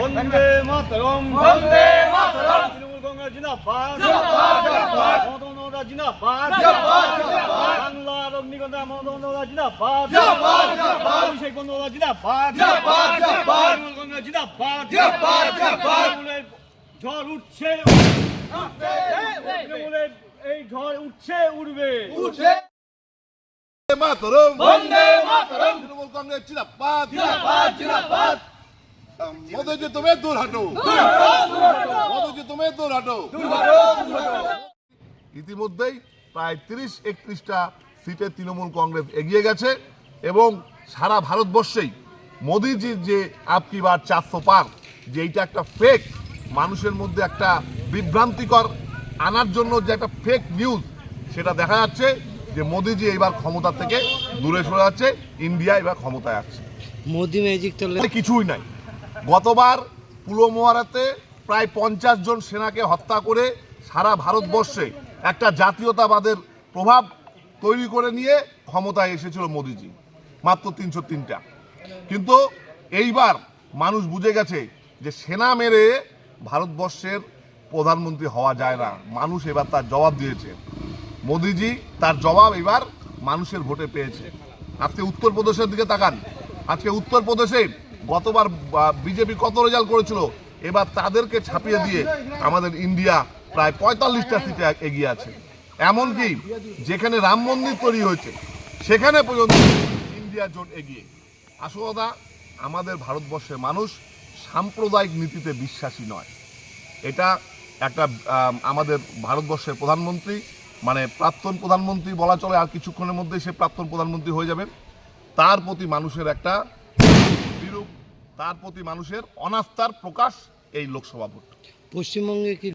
বন্দে মাতরম বন্দে মাতরম। তৃণমূল কংগ্রেস জিন্দাবাদ জিন্দাবাদ, বন্দ্যোপাধ্যায় জিন্দাবাদ জিন্দাবাদ, জিন্দাবাদ। বাংলার মমতা বন্দ্যোপাধ্যায় জিন্দাবাদ জিন্দাবাদ, জিন্দাবাদ। অভিষেক বন্দ্যোপাধ্যায় জিন্দাবাদ জিন্দাবাদ, জিন্দাবাদ। তৃণমূল কংগ্রেস জিন্দাবাদ জিন্দাবাদ, জিন্দাবাদ। ঝড় উঠছে এই ঝড় উঠছে উঠবে মাতরম। বন্দে মাতরম। তৃণমূল কংগ্রেস জিন্দাবাদ। জিন্দাবাদ জিন্দাবাদ। মোদীজি তুমি দূর হাঁটো মোদীজি তুমি দূর হাঁটো ইতিমধ্যেই প্রায় তিরিশ একত্রিশটা সিটে তৃণমূল কংগ্রেস এগিয়ে গেছে এবং সারা ভারতবর্ষেই মোদিজির যে আপকি বার চারশো পার যে এইটা একটা ফেক মানুষের মধ্যে একটা বিভ্রান্তিকর আনার জন্য যে একটা ফেক নিউজ সেটা দেখা যাচ্ছে যে মোদিজি এইবার ক্ষমতা থেকে দূরে সরে যাচ্ছে ইন্ডিয়া এবার ক্ষমতায় আসছে। মোদি ম্যাজিক মানে কিছুই নাই। গতবার পুলমোয়ারাতে প্রায় পঞ্চাশ জন সেনাকে হত্যা করে সারা ভারতবর্ষে একটা জাতীয়তাবাদের প্রভাব তৈরি করে নিয়ে ক্ষমতায় এসেছিল মোদিজি মাত্র তিনশো তিনটা। কিন্তু এইবার মানুষ বুঝে গেছে যে সেনা মেরে ভারতবর্ষের প্রধানমন্ত্রী হওয়া যায় না। মানুষ এবার তার জবাব দিয়েছে। মোদিজি তার জবাব এবার মানুষের ভোটে পেয়েছে। আজকে উত্তরপ্রদেশের দিকে তাকান। আজকে উত্তরপ্রদেশে গতবার বিজেপি কত রেজাল্ট করেছিল, এবার তাদেরকে ছাপিয়ে দিয়ে আমাদের ইন্ডিয়া প্রায় পঁয়তাল্লিশটা সিটে এগিয়ে আছে। এমনকি যেখানে রাম মন্দির তৈরি হয়েছে, সেখানে পর্যন্ত ইন্ডিয়া জোট এগিয়ে। আসল কথা, আমাদের ভারতবর্ষের মানুষ সাম্প্রদায়িক নীতিতে বিশ্বাসী নয়। এটা একটা আমাদের ভারতবর্ষের প্রধানমন্ত্রী মানে প্রাক্তন প্রধানমন্ত্রী বলা চলে, আর কিছুক্ষণের মধ্যেই সে প্রাক্তন প্রধানমন্ত্রী হয়ে যাবে তার প্রতি মানুষের একটা বিরূপ, তার প্রতি মানুষের অনাস্থার প্রকাশ এই লোকসভা ভোট। পশ্চিমবঙ্গে কি